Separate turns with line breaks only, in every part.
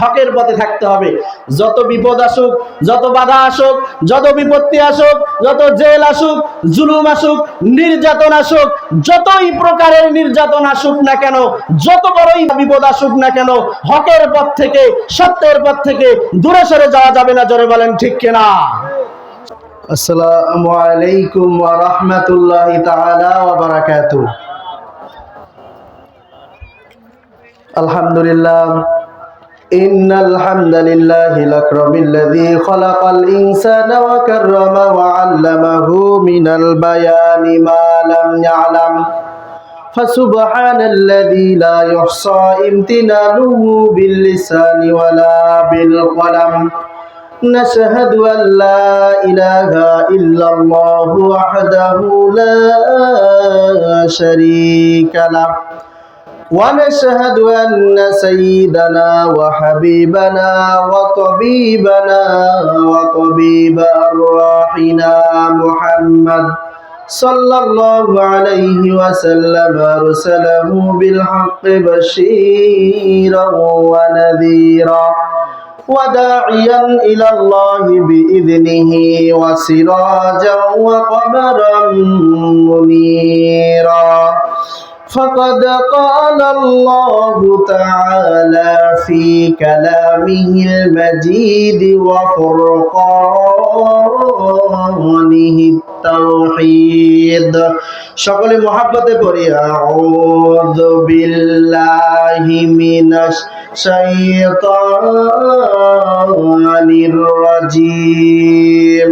হকের পথে থাকতে হবে। যত বিপদ আসুক, যত বাধা আসুক, যত বিপত্তি আসুক, যত জেল আসুক, জুলুম আসুক, নির্যাতন আসুক, যতই প্রকারের নির্যাতন আসুক না কেন, যত বড়ই বিপদ আসুক না কেন, হকের পথ থেকে, সত্যের পথ থেকে দূরে সরে যাওয়া যাবে না, জোরে বলেন ঠিক কিনা? আসসালামু আলাইকুম ওয়া রাহমাতুল্লাহি তাআলা ওয়া বারাকাতুহু। আলহামদুলিল্লাহ إن الحمد لله الأكرم الذي خلق الإنسان وكرمه وعلمه من البيان ما لم يعلم فسبحان الذي لا يحصى امتنانه باللسان ولا بالقلم نشهد أن لا إله إلا الله وحده لا شريك له ونشهد أن سيدنا وحبيبنا وطبيبنا وطبيب أرواحنا محمد صلى الله عليه وسلم أرسله بالحق بشيرا ونذيرا وداعيا إلى الله بإذنه وسراجا وقمرا منيرا. فقد قال الله تعالى في كلامه المجيد وفرقانه التوحيد সকলে মহাব্বতে পড়ি আউযু বিল্লাহি মিনাশ শাইতানির রাজিম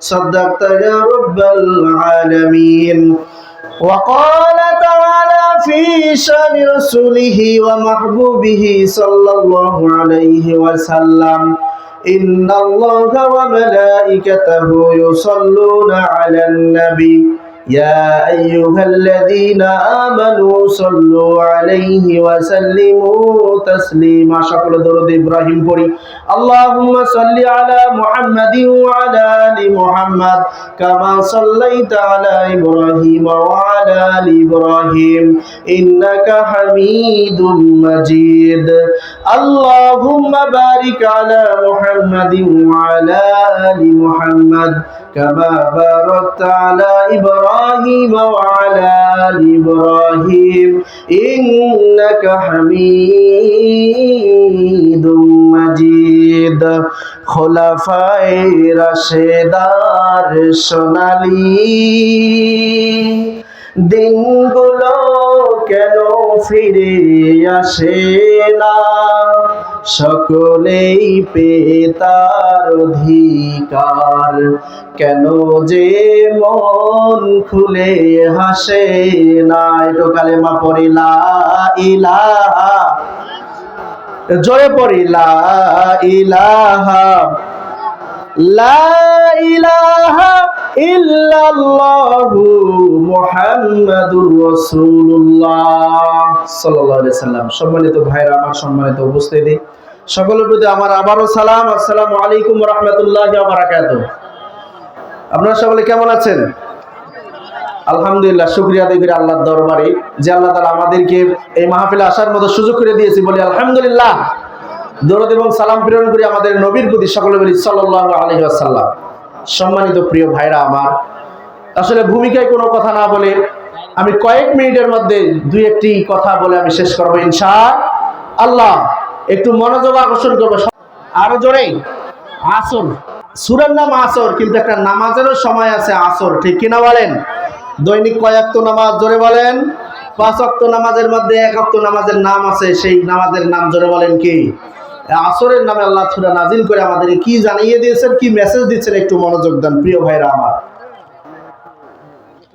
صدقت يا رب العالمين. وقال تعالى في شأن رسوله ومحبوبه صلى الله عليه وسلم إن الله وملائكته يصلون على النبي. يا أيها الذين آمنوا صلوا عليه وسلموا تسليما شكر درود إبراهيم بوري اللهم صل على محمد وعلى آل محمد كما صليت على إبراهيم وعلى آل إبراهيم إنك حميد مجيد اللهم بارك على محمد وعلى آل محمد كما باركت على إبراهيم وعلى آل إبراهيم إنك حميد مجيد خلفاء رشدار সোনালী দিনগুলো কেন ফিরে আসে না? সকলেই পেতার অধিকার। কেন যে মন খুলে হাসে না? একটু কালেমা পড়িলা ইলাহা। জোরে পড়িলা ইলাহা। লা ইলাহা ইল্লাল্লাহু মুহাম্মাদুর রাসূলুল্লাহ সাল্লাল্লাহু আলাইহি সাল্লাম। সম্মানিত ভাইরা, আমার সম্মানিত উপস্থিতি। সকলের প্রতি আমার সালাম। আসসালামু আলাইকুম রাহমাতুল্লাহি ওয়া আপনারা সকলে কেমন আছেন? আলহামদুলিল্লাহ, শুকরিয়া আদায় করি আল্লাহর দরবারে যে আল্লাহ তাআলা আমাদেরকে এই মাহফিলে আসার মতো সুযোগ করে দিয়েছি বলি আলহামদুলিল্লাহ। দরদ এবং সালাম প্রেরণ করি আমাদের নবীর প্রতি সকলে বলি সাল্লাল্লাহু আলাইহি সম্মানিত প্রিয় ভাইরা আমার আসলে ভূমিকায় কোনো কথা না বলে আমি কয়েক মিনিটের মধ্যে দুই একটি কথা বলে আমি শেষ করব ইনশা আল্লাহ, একটু মনোযোগ আকর্ষণ করব। আরও জোরে? আসর। সুরের নাম আসর, কিন্তু একটা নামাজেরও সময় আছে আসর, ঠিক কিনা বলেন? দৈনিক কয়েক তো নামাজ? জোরে বলেন। পাঁচ অক্ত নামাজের মধ্যে এক অক্ত নামাজের নাম আছে, সেই নামাজের নাম জোরে বলেন কি? আসরের নামে আল্লাহ সুরা নাজিল করে আমাদের কি জানিয়ে দিয়েছেন, কি মেসেজ দিচ্ছেন, একটু মনোযোগ দেন, প্রিয় ভাইরা আমার।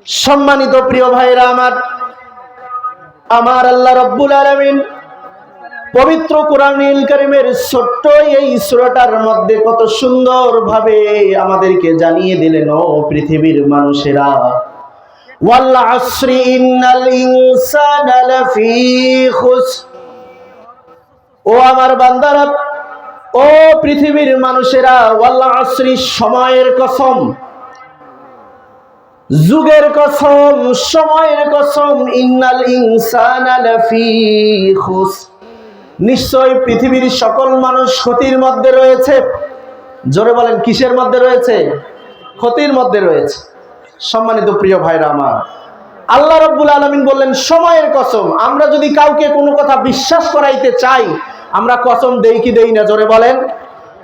সম্মানিত প্রিয় ভাইরা আমার আমার আল্লাহ রব্বুল আলামিন পবিত্র কোরআনুল কারিমের ছোট্ট এই সূরাটার মধ্যে কত সুন্দরভাবে আমাদেরকে জানিয়ে দিলেন, ও পৃথিবীর মানুষেরা। ও আমার বান্দারা, ও পৃথিবীর মানুষেরা, ওয়াল আসরি সময়ের কসম। যুগের কসম, সময়ের কসম, ইন্নাল ইনসানা নিশ্চয় পৃথিবীর সকল মানুষ ক্ষতির মধ্যে রয়েছে। জোরে বলেন, কিসের মধ্যে রয়েছে? ক্ষতির মধ্যে রয়েছে। সম্মানিত প্রিয় ভাইরা আমার, আল্লাহ রব্বুল আলমিন বললেন, সময়ের কসম, আমরা যদি কাউকে কোনো কথা বিশ্বাস করাইতে চাই, আমরা কসম দেই কি দেই না, জোরে বলেন।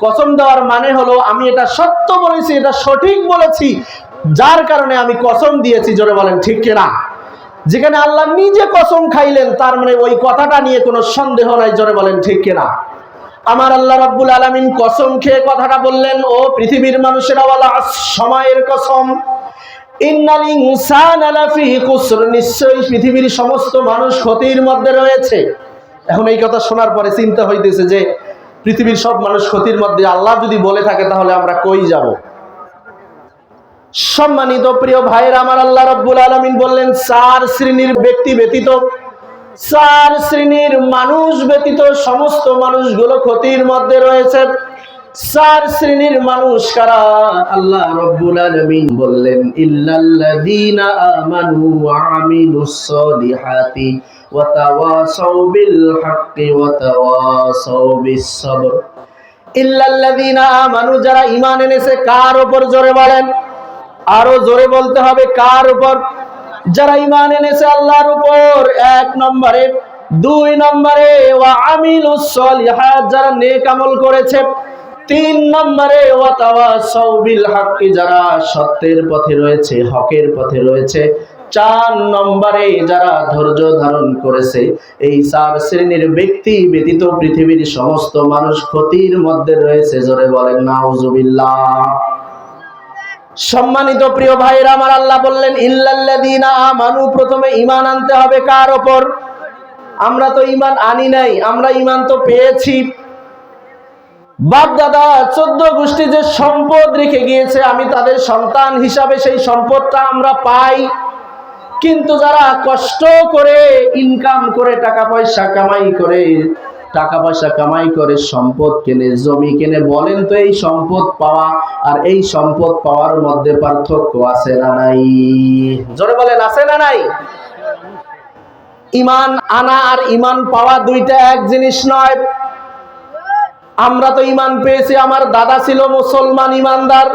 কসম দেওয়ার মানে হলো, আমি এটা সত্য বলেছি, এটা সঠিক বলেছি যার কারণে আমি কসম দিয়েছি, জোরে বলেন, ঠিক কিনা? যেখানে আল্লাহ নিজে কসম খাইলেন, তার মানে ওই কথাটা নিয়ে কোনো সন্দেহ নাই, জোরে বলেন, ঠিক কিনা? আমার আল্লাহ রাব্বুল আলামিন কসম খেয়ে কথাটা বললেন, ও পৃথিবীর মানুষেরা ওয়ালা সময়ের কসম। ইন্নাল ইনসানা লাফি খুসর নিশ্চয়ই পৃথিবীর সমস্ত মানুষ ক্ষতির মধ্যে রয়েছে। এখন এই কথা শোনার পরে চিন্তা হইতেছে যে, পৃথিবীর সব মানুষ ক্ষতির মধ্যে আল্লাহ যদি বলে থাকে, তাহলে আমরা কই যাব? সম্মানিত প্রিয় ভাইয়ের, আমার আল্লাহ রব্বুল আলমিন বললেন, চার শ্রেণির ব্যক্তি ব্যতীত, চার শ্রেণির মানুষ ব্যতীত সমস্ত মানুষগুলো ক্ষতির মধ্যে রয়েছে। চার শ্রেণির মানুষ কারা? আল্লাহ রব্বুল আলমিন বললেন, ইল্লাল্লাযীনা ইল্লাল্লাযীনা আমানু, যারা ঈমান এনেছে, কার উপর জোরে বলেন? আরও জোরে বলতে হবে, কার উপর? যারা ইমান এনেছে আল্লাহর উপর, এক নম্বরে। দুই নম্বরে যারা নেক আমল করেছে। তিন নম্বরে, ওয়া বিল হাক্কি, যারা সত্যের পথে রয়েছে, হকের পথে রয়েছে। চার নম্বরে, যারা ধৈর্য ধারণ করেছে, এই চার শ্রেণির ব্যক্তি ব্যতীত পৃথিবীর সমস্ত মানুষ ক্ষতির মধ্যে রয়েছে। জোরে বলেন, নাউজুবিল্লাহ। সম্মানিত প্রিয় ভাইরা আমার আল্লাহ বললেন, ইল্লাল্লাযীনা আমানু প্রথমে ঈমান আনতে হবে কার ওপর? আমরা তো ঈমান আনি নাই, আমরা ঈমান তো পেয়েছি। বাপ দাদা চোদ্দ গোষ্ঠী যে সম্পদ রেখে গিয়েছে, আমি তাদের সন্তান হিসাবে সেই সম্পদটা আমরা পাই। কিন্তু যারা কষ্ট করে ইনকাম করে, টাকা পয়সা কামাই করে টাকা পয়সা কামাই করে সম্পদ কেনে, জমি কেনে, বলেন তো এই সম্পদ পাওয়া আর এই সম্পদ পাওয়ার মধ্যে পার্থক্য আছে না নাই? জোরে বলেন, আছে না নাই? ইমান আনা আর ইমান পাওয়া দুইটা এক জিনিস নয়। আমরা তো ইমান পেয়েছি, আমার দাদা ছিল মুসলমান ইমানদার।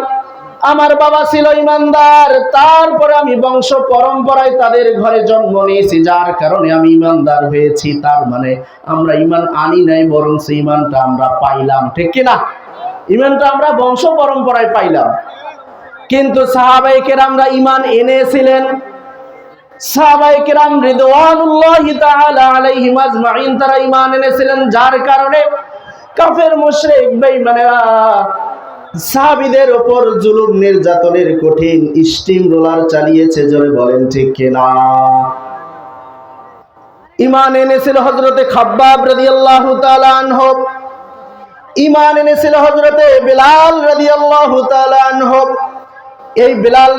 আমার বাবা ছিল ইমানদার, তারপরে আমি বংশ পরম্পরায় তাদের ঘরে জন্ম নিয়েছি, যার কারণে আমি ইমানদার হয়েছি। তার মানে আমরা ইমান আনি নাই বরং সেই ইমানটা আমরা পাইলাম, ঠিক কিনা ইমানটা আমরা বংশ পরম্পরায় পাইলাম। কিন্তু সাহাবাই কেরামরা ইমান এনেছিলেন। তারা ইমান এনেছিলেন, যার কারণে কাফের, মুশরিক, বেঈমানেরা সাহাবিদের ওপর জুলুম নির্যাতনের কঠিন স্টিম রোলার চালিয়েছে, জোরে বলেন ঠিক কিনা? ইমান এনেছিল হজরতে খাব্বাব রাদিয়াল্লাহু তাআলা হোক ইমান এনেছিল হজরতে বিলাল রাদিয়াল্লাহু তাআলা হোক এই বিলাল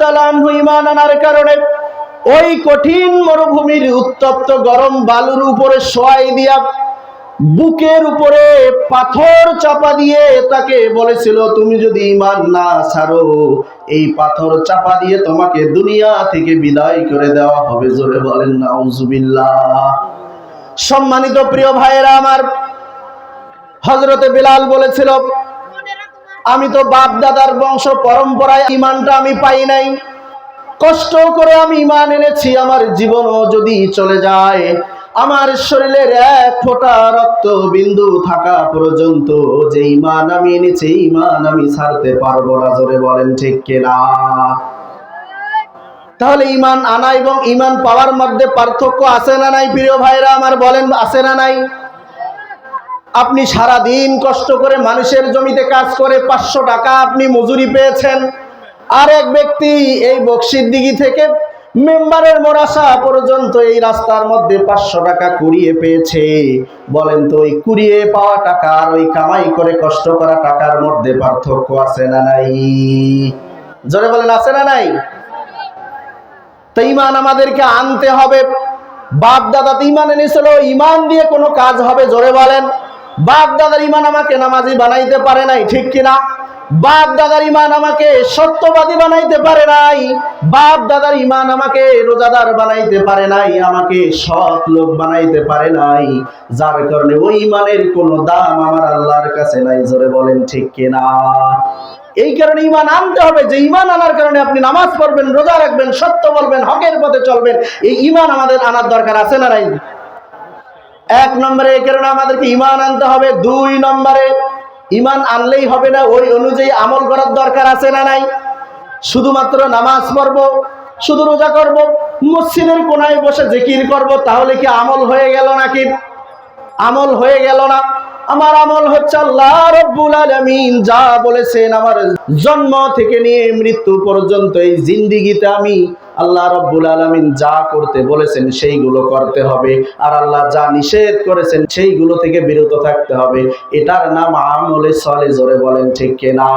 তাআলা আনহু ইমান আনার কারণে ওই কঠিন মরুভূমির উত্তপ্ত গরম বালুর উপরে সোয়াই দিয়া বুকের উপরে পাথর চাপা দিয়ে তাকে বলেছিল, তুমি যদি ইমান না ছাড়ো, এই পাথর চাপা দিয়ে তোমাকে দুনিয়া থেকে বিদায় করে দেওয়া হবে। জোরে বলেন, নাউজুবিল্লাহ। সম্মানিত প্রিয় ভাইয়েরা, আমার হজরতে বিলাল বলেছিল, আমি তো বাপ দাদার বংশ পরম্পরায় ইমানটা আমি পাই নাই। কষ্ট করে আমি ইমান এনেছি, আমার জীবনও যদি চলে যায় আমার শরীরের এক ফোঁটা রক্ত বিন্দু থাকা পর্যন্ত যে ইমান আমি এনেছি ইমান আমি ছাড়তে পারব না, জোরে বলেন ঠিক কিনা? তাহলে ইমান আনা এবং ইমান পাওয়ার মধ্যে পার্থক্য আছে না নাই, প্রিয় ভাইরা আমার বলেন, আছে না নাই? আপনি সারা দিন কষ্ট করে মানুষের জমিতে কাজ করে পাঁচশো টাকা আপনি মজুরি পেয়েছেন। আর এক ব্যক্তি এই বক্সির দিঘি থেকে মেম্বারের মোরাসা পর্যন্ত এই রাস্তার মধ্যে পাঁচশো টাকা কুড়িয়ে পেয়েছে। বলেন তো, ওই কুড়িয়ে পাওয়া টাকা আর ওই কামাই করে কষ্ট করা টাকার মধ্যে পার্থক্য আছে না নাই? জোরে বলেন, আছে না নাই? তো ইমান আমাদেরকে আনতে হবে। বাপ দাদা তো ইমান এনেছিল, ইমান দিয়ে কোনো কাজ হবে, জোরে বলেন। বাপ দাদার ইমান আমাকে নামাজি বানাইতে পারে নাই, ঠিক কিনা? বাপ দাদার ইমান আমাকে সত্যবাদী বানাইতে পারে নাই বাপ দাদার ইমান আমাকে রোজাদার বানাইতে পারে নাই, আমাকে সৎ লোক বানাইতে পারে নাই। যার কারণে ওই ইমানের কোনো দাম আমার আল্লাহর কাছে নাই, জোরে বলেন ঠিক কিনা? এই কারণে ইমান আনতে হবে, যে ইমান আনার কারণে আপনি নামাজ পড়বেন, রোজা রাখবেন, সত্য বলবেন, হকের পথে চলবেন, এই ইমান আমাদের আনার দরকার আছে না নাই? এক নম্বরে এই কারণে আমাদেরকে ইমান আনতে হবে, দুই নম্বরে ইমান আনলেই হবে না, ওই অনুযায়ী আমল করার দরকার আছে না নাই? শুধুমাত্র নামাজ পড়ব, শুধু রোজা করব, মসজিদের কোনায় বসে জিকির করব, তাহলে কি আমল হয়ে গেল নাকি? আমল হয়ে গেল না। আমার আমল হচ্ছে আল্লাহ রব্বুল আলামিন, যা বলেছেন আমার জন্ম থেকে নিয়ে মৃত্যু পর্যন্ত এই জিন্দিগিতে আমি আল্লাহ রব্বুল আলামিন যা করতে বলেছেন সেইগুলো করতে হবে। আর আল্লাহ যা নিষেধ করেছেন সেইগুলো থেকে বিরত থাকতে হবে। এটার নাম আমলে সলে জোরে বলেন, ঠিক কিনা?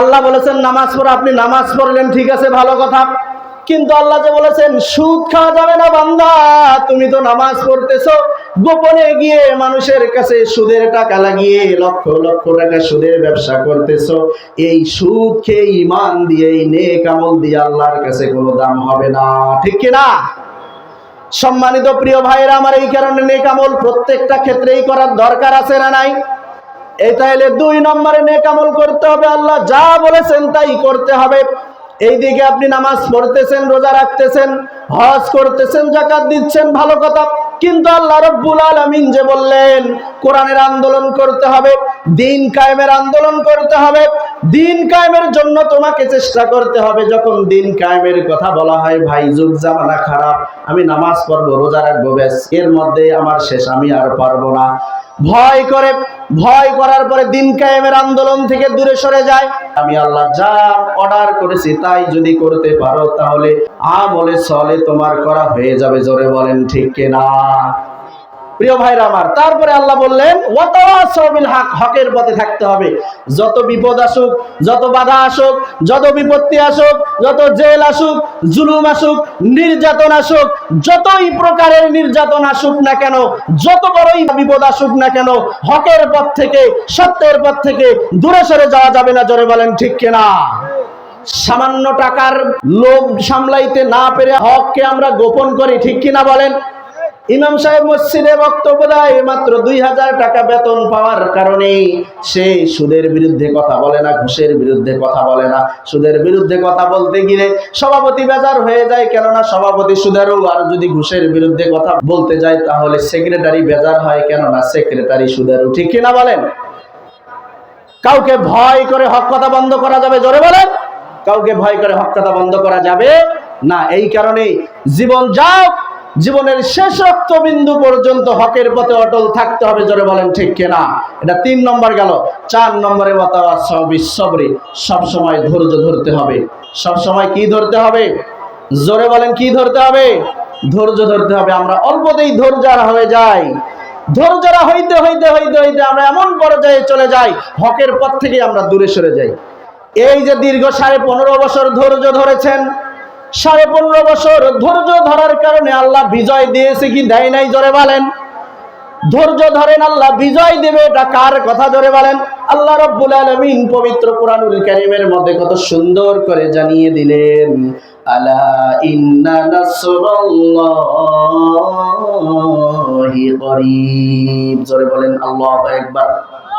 আল্লাহ বলেছেন, নামাজ পড়ে, আপনি নামাজ পড়লেন, ঠিক আছে, ভালো কথা। কিন্তু আল্লাহ যে বলেছেন, সুদ খাওয়া যাবে না বান্দা, তুমি তো নামাজ পড়তেছো। গোপনে গিয়ে মানুষের কাছে সুদের টাকা লাগিয়ে লক্ষ লক্ষ টাকা সুদের ব্যবসা করতেছো। এই সুদ খেয়ে ইমান দিয়ে, এই নেক আমল দিয়ে আল্লাহর কাছে কোনো দাম হবে না। ঠিক কি না? সম্মানিত প্রিয় ভাইয়েরা, আমার এই কারণে নেক আমল প্রত্যেকটা ক্ষেত্রেই করার দরকার আছে না নাই? এই তাহলে দুই নম্বরে নেক আমল করতে হবে, আল্লাহ যা বলেছেন তাই করতে হবে। এইদিকে আপনি নামাজ পড়তেছেন, রোজা রাখতেছেন, হজ করতেছেন জাকাত দিচ্ছেন, ভালো কথা। কিন্তু আল্লাহ রব্বুল আলামিন যে বললেন, কোরআনের আন্দোলন করতে হবে, দিন কায়েমের আন্দোলন করতে হবে, দিন কায়েমের জন্য তোমাকে চেষ্টা করতে হবে। যখন দিন কায়েমের কথা বলা হয়, ভাই, যুগ জামানা খারাপ, আমি নামাজ পড়ব, রোজা রাখব, ব্যাস, এর মধ্যে আমার শেষ, আমি আর পারব না। ভয় করে ভয় করার পরে দিন কায়েমের আন্দোলন থেকে দূরে সরে যায়। আমি আল্লাহ যা অর্ডার করেছি তাই যদি করতে পারো তাহলে আমলে চলে তোমার করা হয়ে যাবে, জোরে বলেন ঠিক কিনা? প্রিয় ভাইরা আমার, তারপরে আল্লাহ বললেন ওয়াতাওয়াসাবিল হক হকের পথে থাকতে হবে। যত বিপদ আসুক, যত বাধা আসুক, যত বিপত্তি আসুক, যত জেল আসুক, জুলুম আসুক, নির্যাতন আসুক, যতই প্রকারের নির্যাতন আসুক না কেন, যত বড়ই বিপদ আসুক না কেন, হকের পথ থেকে, সত্যের পথ থেকে দূরে সরে যাওয়া যাবে না, জোরে বলেন ঠিক কিনা? সামান্য টাকার লোভ সামলাইতে না পেরে হককে আমরা গোপন করি, ঠিক কিনা বলেন? ইমাম সাহেব মসজিদে বক্তব্য দেয়, মাত্র দুই হাজার টাকা বেতন পাওয়ার কারণে সে সুদের বিরুদ্ধে কথা বলে না, ঘুষের বিরুদ্ধে কথা বলে না। সুদের বিরুদ্ধে কথা বলতে গিয়ে সভাপতি বেজার হয়ে যায়, কেননা সভাপতি সুদেরও আর যদি ঘুষের বিরুদ্ধে কথা বলতে যায়, তাহলে সেক্রেটারি বেজার হয়, কেননা সেক্রেটারি সুদেরও ঠিক কিনা বলেন? কাউকে ভয় করে হক কথা বন্ধ করা যাবে, জোরে বলেন। কাউকে ভয় করে হক কথা বন্ধ করা যাবে না, এই কারণে জীবন যাও জীবনের শেষ রক্তবিন্দু পর্যন্ত হকের পথে অটল থাকতে হবে, জোরে বলেন ঠিক কিনা? এটা তিন নম্বর গেল। চার নম্বরে সবরি সব সময় ধৈর্য ধরতে হবে। সব সময় কি ধরতে হবে? জোরে বলেন কি ধরতে হবে? ধৈর্য ধরতে হবে। আমরা অল্পতেই ধৈর্য হয়ে যাই। ধৈর্যরা হইতে হইতে হইতে হইতে আমরা এমন পর্যায়ে চলে যাই, হকের পথ থেকে আমরা দূরে সরে যাই। এই যে দীর্ঘ সাড়ে পনেরো বছর ধৈর্য ধরেছেন সাড়ে পনেরো বছর ধৈর্য ধরার কারণে আল্লাহ বিজয় দিয়েছে কি দেয় নাই জোরে বলেন? ধৈর্য ধরেন আল্লাহ বিজয় দেবে, এটা কার কথা ধরে বলেন? আল্লাহ রব্বুল আলমিন পবিত্র কোরআনুল কারিমের মধ্যে কত সুন্দর করে জানিয়ে দিলেন, আলা ইন্না নাসরাল্লাহি জোরে বলেন আল্লাহু আকবার।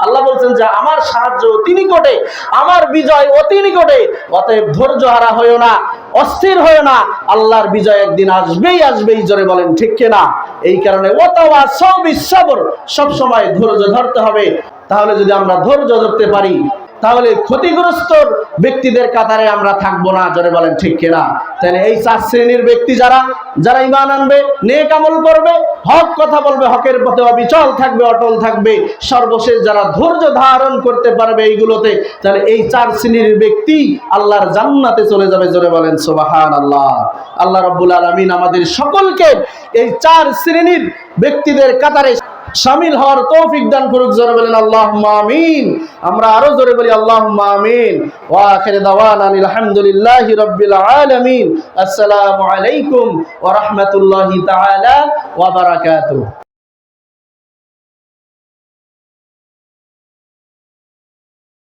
আল্লাহ বলছেন যে, আমার সাহায্য অতি নিকটে, আমার বিজয় অতি নিকটে, অতএব ধৈর্য হারা হয়েও না। অস্থির হয় না। আল্লাহর বিজয় একদিন আসবেই আসবেই, জোরে বলেন, ঠিক কিনা? এই কারণে ওতাওয়া সব সব সময় ধৈর্য ধরতে হবে। তাহলে যদি আমরা ধৈর্য ধরতে পারি তাহলে ক্ষতিগ্রস্ত ব্যক্তিদের কাতারে আমরা থাকব না, জোরে বলেন ঠিক কিনা? তাহলে এই চার শ্রেণির ব্যক্তি যারা যারা ইমান আনবে, নেক আমল করবে, হক কথা বলবে, হকের পথে অবিচল থাকবে, অটল থাকবে, সর্বশেষ যারা ধৈর্য ধারণ করতে পারবে এইগুলোতে, তাহলে এই চার শ্রেণির ব্যক্তি আল্লাহর জান্নাতে চলে যাবে, জোরে বলেন সোবাহান আল্লাহ আল্লাহ রব্বুল আলমিন আমাদের সকলকে এই চার শ্রেণির ব্যক্তিদের কাতারে শামিল হওয়ার তৌফিক দান করুক, জোরে বলেন আল্লাহ মামিন আমরা আরও জোরে বলি আল্লাহ মামিন ওয়া আখির দাওয়ান আলহামদুলিল্লাহি রাব্বিল আলামিন। আসসালামু আলাইকুম ওয়া রাহমাতুল্লাহি তাআলা ওয়া বারাকাতুহু।